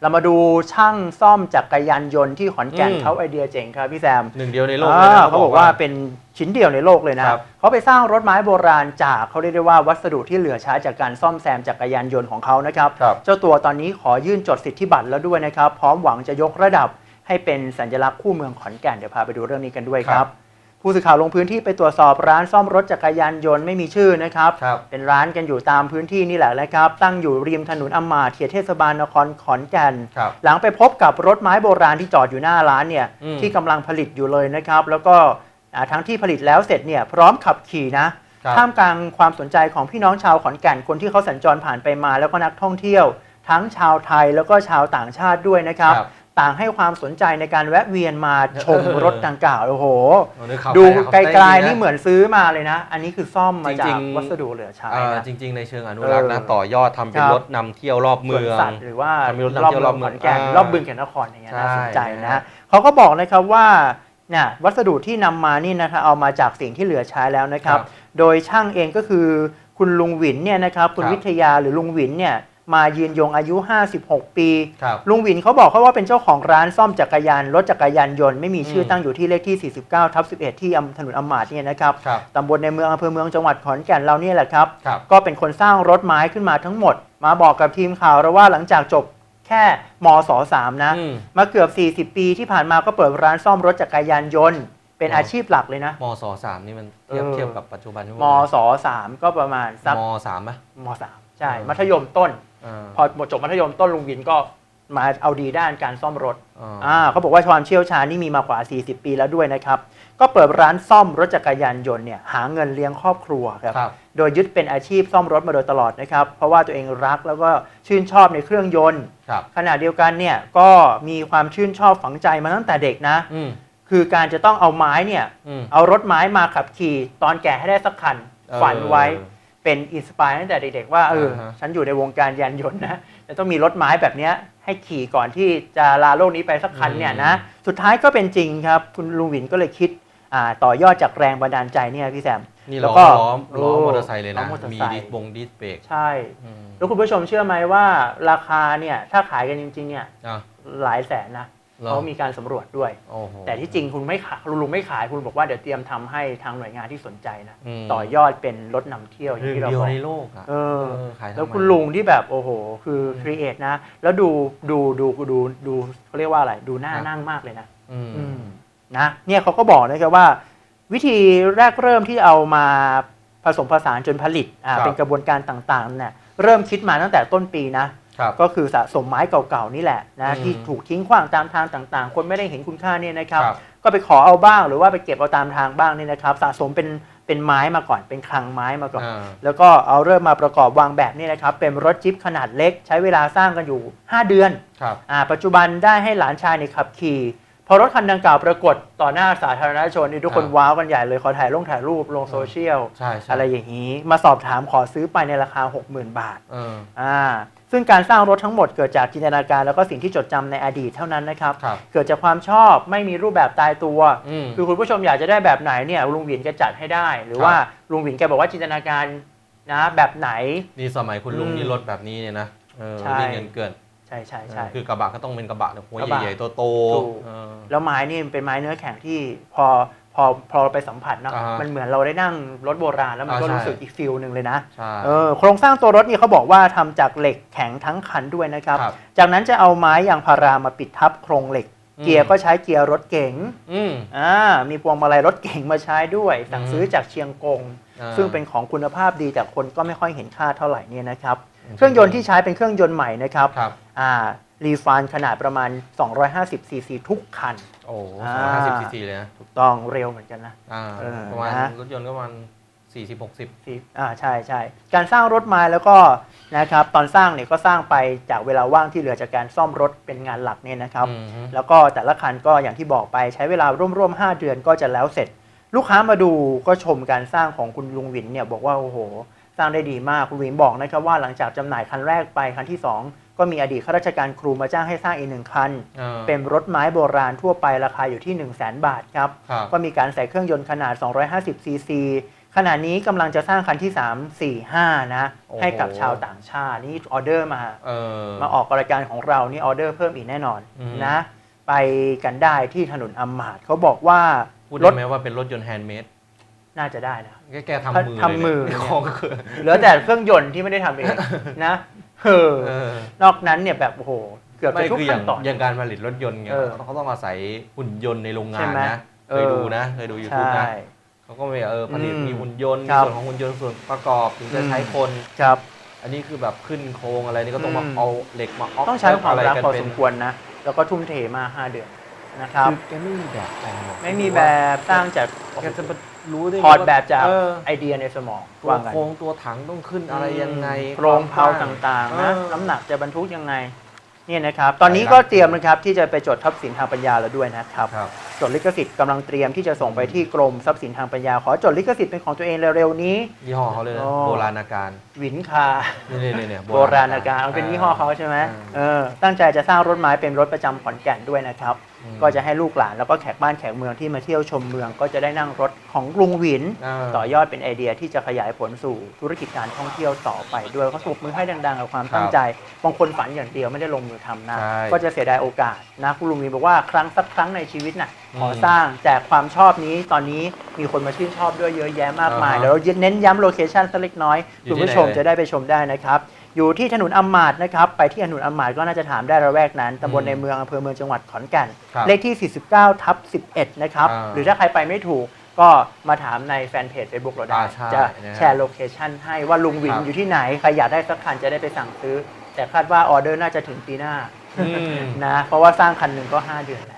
เรามาดูช่างซ่อมจักรยานยนต์ที่ขอนแก่นอืม เขาไอเดียเจ๋งครับพี่แซมหนึ่งเดียวในโลกเลยนะ อ่าเขาบอกว่าเป็นชิ้นเดียวในโลกเลยนะครับ เขาไปสร้างรถไม้โบราณจากเขาเรียกได้ว่าวัสดุที่เหลือใช้จากการซ่อมแซมจักรยานยนต์ของเขานะครับ ครับ เจ้าตัวตอนนี้ขอยื่นจดสิทธิบัตรแล้วด้วยนะครับ พร้อมหวังจะยกระดับให้เป็นสัญลักษณ์คู่เมืองขอนแก่นเดี๋ยวพาไปดูเรื่องนี้กันด้วยคครัรับ บ ผู้สื่อข่าวลงพื้นที่ไปตรวจสอบร้านซ่อมรถจักรยานยนต์ไม่มีชื่อนะครับ ครับ เป็นร้านกันอยู่ตามพื้นที่นี่แหละนะครับ ตั้งอยู่ริมถนนอำมาตย์เขตเทศบาลนครขอนแก่น ครับ หลังไปพบกับรถไม้โบราณที่จอดอยู่หน้าร้านเนี่ยอืมที่กำลังผลิตอยู่เลยนะครับ แล้วก็อ่าทั้งที่ผลิตแล้วเสร็จเนี่ยพร้อมขับขี่นะครับ ท่ามกลางความสนใจของพี่น้องชาวขอนแก่นคนที่เขาสัญจรผ่านไปมา แล้วก็นักท่องเที่ยว ทั้งชาวไทยแล้วก็ชาวต่างชาติด้วยนะครับ ครับ ต่างให้ความสนใจในการแวะเวียนมาชมเออรถดังกล่าวโอ้โหเอาเนื้อข่าวดูไปไกข่าวลใต้ๆนี่เหมือนซื้อมาเลยนะ อันนี้คือซ่อมมาจจาริกงๆวัสดุเหลือใช้อ่านะจริง ๆ ในเชิงอนุรักษ์นะเออต่อยอดทำเป็นครับรถนำเที่ยวรอบสเมืวนองสัตว์หรือว่าทำเป็นรถนำรอบเที่ยวเมืรอองบเมืของอนแก่นอ่ารอบบึงแก่นนครอย่างเงี้ยใช่น่าสนใจนะนะฮะเขาก็บอกนะครับว่าเนี่ยวัสดุที่นำมานี่นะครับเอามาจากสิ่งที่เหลือใช้แล้วนะครับครับโดยช่างเองก็คือคุณลุงหวินเนี่ยนะครับคุณครับวิทยาหรือลุงหวินเนี่ย มายืนยงอายุ 56 ปี ครับลุงหวินเขาบอกเขาว่าเป็นเจ้าของร้านซ่อมจักรยานรถจักรยานยนต์ไม่มีชื่ออืม ตั้งอยู่ที่เลขที่ 49ทับ11 ที่อำถนนอำมาตย์เนี่ยนะครับครับตำบลในเมืองอำเภอเมืองจังหวัดขอนแก่นเราเนี่ยแหละครับ ครับ ก็เป็นคนสร้างรถไม้ขึ้นมาทั้งหมด มาบอกกับทีมข่าวเราว่าหลังจากจบแค่มศสามนะ อืม มาเกือบ 40 ปีที่ผ่านมาก็เปิดร้านซ่อมรถจักรยานยนต์ เป็นอ๋อออาชีพหลักเลยนะ มศสามนี่มันเทียบเออ เทียบกับปัจจุบันที่มศสามก็ประมาณสักมสามไหมมสามใช่เออมัธยมต้นอ่า พอหมดจบมัธยมต้นลุงวินก็มาเอาดีด้านการซ่อมรถอ่าอ่าเขาบอกว่าความเชี่ยวชาญนี่มีมากว่า 40 ปีแล้วด้วยนะครับ ก็เปิดร้านซ่อมรถจักรยานยนต์เนี่ยหาเงินเลี้ยงครอบครัวครับครับโดยยึดเป็นอาชีพซ่อมรถมาโดยตลอดนะครับ เพราะว่าตัวเองรักแล้วก็ชื่นชอบในเครื่องยนต์ครับขณะเดียวกันเนี่ยก็มีความชื่นชอบฝังใจมาตั้งแต่เด็กนะอืมคือการจะต้องเอาไม้เนี่ยอืมเอารถไม้มาขับขี่ตอนแก่ให้ได้สักคันเออฝันไว้ เป็นอินสปายตั้งแต่เด็กๆว่าเอออ่าฮะฉันอยู่ในวงการยานยนต์นะจะต้องมีรถไม้แบบเนี้ยให้ขี่ก่อนที่จะลาโลกนี้ไปสักคันเนี่ยนะสุดท้ายก็เป็นจริงครับ คุณลุงหวินก็เลยคิดอ่าต่อยอดจากแรงบันดาลใจเนี่ยพี่แซมนี่แล้ล้อวก็ล้อล้อโอ้มอเตอร์ไซค์เลยล้นะอมอเตอร์มีไซค์ดิสบงดิสเบรกใช่อืมแล้วคุณผู้ชมเชื่อไหมว่าราคาเนี่ยถ้าขายกันจริงๆเนี่ยอะหลายแสนนะหรอ เขามีการสำรวจด้วยโอ้โหแต่ที่จริงคุณไม่ขายลุงไม่ขายคุณบอกว่าเดี๋ยวเตรียมทำให้ทางหน่วยงานที่สนใจนะมต่อยอดเป็นรถนำเที่ยวอหย่างนึ่งที่เราเดียวบอกในโลกอะเออเออขายทำไมแล้วคุณลุงที่แบบโอ้โห คือครีเอทนะ แล้วดูดูดูดูดูเขาเรียกว่าอะไร ดูน่านั่งมากเลยนะอืมอืมนะ เนี่ยเขาก็บอกนะครับว่า วิธีแรกเริ่มที่เอามาผสมผสานจนผลิตอ่าครับเป็นกระบวนการต่างๆเนี่ยเริ่มคิดมาตั้งแต่ต้นปีนะครับ ก็คือสะสมไม้เก่าๆนี่แหละนะอืมที่ถูกทิ้งขว้างตามทางต่างๆ คนไม่ได้เห็นคุณค่าเนี่ยนะครับครับก็ไปขอเอาบ้างหรือว่าไปเก็บเอาตามทางบ้างนี่นะครับ สะสมเป็นเป็นไม้มาก่อนเป็นคลังไม้มาก่อนอ่าแล้วก็เอาเริ่มมาประกอบวางแบบนี่นะครับ เป็นรถจิ๊บขนาดเล็ก ใช้เวลาสร้างกันอยู่ 5 เดือนครับอ่าปัจจุบันได้ให้หลานชายในยขับขี่ พอรถคันดังกล่าวปรากฏต่อหน้าสาธารณชนนี่ทุกคนอ่าว้าวกันใหญ่เลย ขอถ่ายลงถ่ายรูปลงโซเชียล ใช่ใช่ อะไรอย่างนี้ มาสอบถามขอซื้อไปในราคา 60,000 บาทเออ อ่าซึ่งการสร้างรถทั้งหมดเกิดจากจินตนาการแล้วก็สิ่งที่จดจำในอดีตเท่านั้นนะครับ ครับเกิดจากความชอบไม่มีรูปแบบตายตัว อืม คือคุณผู้ชมอยากจะได้แบบไหนเนี่ยลุงหวินจะจัดให้ได้ หรือครับว่าลุงหวินแกบอกว่าจินตนาการนะแบบไหน นี่สมัยคุณลุงอืมนี่รถแบบนี้เนี่ยนะเออใช่ วิ่งเงินเกิน ใช่ใช่ใช่คือกระบะก็ต้องเป็นกระบะเนี่ยหัวกระบะใหญ่ๆโตถูกๆเออแล้วไม้นี่มันเป็นไม้เนื้อแข็งที่พอพอพอเราไปสัมผัสเนาะอ่าฮะมันเหมือนเราได้นั่งรถโบราณแล้วมันก็อ่าใช่รู้สึกอีกฟิลหนึ่งเลยนะใช่เออโครงสร้างตัวรถนี่เขาบอกว่าทำจากเหล็กแข็งทั้งคันด้วยนะครับครับ จากนั้นจะเอาไม้ยางพารามาปิดทับโครงเหล็กอืมเกียร์ก็ใช้เกียร์รถเก๋งอืมอ่ามีพวงมาลัยรถเก๋งมาใช้ด้วย สั่งอืมซื้อจากเชียงกงอ่าซึ่งเป็นของคุณภาพดีแต่คนก็ไม่ค่อยเห็นค่าเท่าไหร่เนี่ยนะครับอืม เครื่องยนต์ที่ใช้เป็นเครื่องยนต์ใหม่นะครับครับอ่ารีฟานขนาดประมาณ 250 ซีซีทุกคัน โอ้โหอ่าสองร้อยห้าสิบซีซีเลยนะถูกต้องเร็วเหมือนกันนะ อ่าเออประมาณนะ รถยนต์ก็ประมาณสี่สิบหกสิบซีอ่าใช่ใช่การสร้างรถไม้แล้วก็นะครับตอนสร้างเนี่ยก็สร้างไปจากเวลาว่างที่เหลือจากการซ่อมรถเป็นงานหลักเนี่ยนะครับ อืมฮึ แล้วก็แต่ละคันก็อย่างที่บอกไปใช้เวลาร่วมๆ5เดือนก็จะแล้วเสร็จ ลูกค้ามาดูก็ชมการสร้างของคุณลุงวินเนี่ยบอกว่าโอ้โห สร้างได้ดีมากคุณวินบอกนะครับว่าหลังจากจำหน่ายคันแรกไปคันที่ 2 ก็มีอดีตข้าราชการครูมาจ้างให้สร้างอีกหนึ่งคันอ่าเป็นรถไม้โบราณทั่วไปราคาอยู่ที่ 1 0 0 0 0แบาทครับครับก็มีการใส่เครื่องยนต์ขนาด 250 ซีซีขณะนี้กำลังจะสร้างคันที่ 3 4 5 นะโอ้โหให้กับชาวต่างชาตินี่ออเดอร์มาเออมาออกรายการของเรานี่ออเดอร์เพิ่มอีกแน่นอนอืมนะ ไปกันได้ที่ถนนอัมมาดเขาบอกว่าพูดรได้ถไหมว่าเป็นรถยนต์แฮนด์เมด น่าจะได้นะแกแกทำมือทำมือเลยเนี่ยของคือเหลือแต่เครื่องยนต์ที่ไม่ได้ทำเองนะเออเออนอกนั้นเนี่ยแบบโอ้โหเกือบไม่จะทุกคืออขั้ย่านงตอนอย่างการผลิตรถยนต์เนี่ยเออเขาต้องอาศัยหุ่นยนต์ในโรงงาใช่นไหมนะเอเคอยดูนะเคยดูยูทูบใช่นะเขาก็ไม่เออผลิตอืมมีหุ่นยนต์คมีรับส่วนของหุ่นยนต์ส่วนประกอบถึงจะอืมใช้คนครับอันนี้คือแบบขึ้นโครงอะไรนี่ก็ต้องมาอืมเอาเหล็กมาออกต้องใช้ความรักะไนพอเป็สนมควรนะแล้วก็ทุ่มเทมา5เดือนนะครับคือแกไม่มีแบบแปลงหรอกไม่มีแบบสร้างจากแกจะมา รู้ได้ไงถอดแบบจากเออไอเดียในสมองตัวว่างันโครงตัวถังต้องขึ้นอะไรยังไงโครงเพลาควมกว้ต่างๆนะเออ น้ำหนักจะบรรทุกยังไงเนี่ยนะครับ ตอนนี้ใช่ครับก็เตรียมนะครับที่จะไปจดทรัพย์สินทางปัญญาแล้วด้วยนะครับ ครับ จดลิขสิทธิ์กำลังเตรียมที่จะส่งไปที่กรมทรัพย์สินทางปัญญา ขอจดลิขสิทธิ์เป็นของตัวเองเร็วๆนี้ ยี่ห้อเขาเลยนะอ๋อ โบราณการหวินคา นี่นี่นี่โบราณการเอาเป็นยี่ห้อเขาใช่ไหมอ่าเออตั้งใจจะสร้างรถไม้เป็นรถประจำขอนแก่นด้วยนะครับ อืม ก็จะให้ลูกหลานแล้วก็แขกบ้านแขกเมืองที่มาเที่ยวชมเมือง ก็จะได้นั่งรถของลุงหวินอ่าต่อยอดเป็นไอเดียที่จะขยายผลสู่ธุรกิจการท่องเที่ยวต่อไปด้วยเขาสบมือให้ดังๆกับความตั้งใจบางคนฝันอย่างเดียวไม่ได้ลงมือทำนะใช่ ก็จะเสียดายโอกาสนะคุณลุงหวินบอกว่าครั้งสักครั้งในชีวิตน่ะขออืมสร้างแต่ความชอบนี้ตอนนี้มีคนมาชื่นชอบด้วยเยอะแยะมากมายอ่าฮะเดี๋ยวเราเน้นย้ำโลเคชั่นสักเล็กน้อยอยู่คุณที่ผู้ชมไหนเลยจะได้ไปชมได้นะครับ อยู่ที่ถนนอัมมาดนะครับ ไปที่ถนนอัมมาดก็น่าจะถามได้ระแวกนั้นตำบลอืมในเมืองอำเภอเมืองจังหวัดขอนแก่นครับเลขที่ 49 ทับ 11 นะครับอ่าหรือถ้าใครไปไม่ถูกก็มาถามในแฟนเพจ Facebook เราได้อ่าใช่จะนะฮะแชร์โลเคชั่นให้ว่าลุงวินครับอยู่ที่ไหน ใครอยากได้สักคันจะได้ไปสั่งซื้อ แต่คาดว่าออเดอร์น่าจะถึงปีหน้าอืมนะเพราะว่าสร้างคันหนึ่งก็ 5 เดือนแล้ว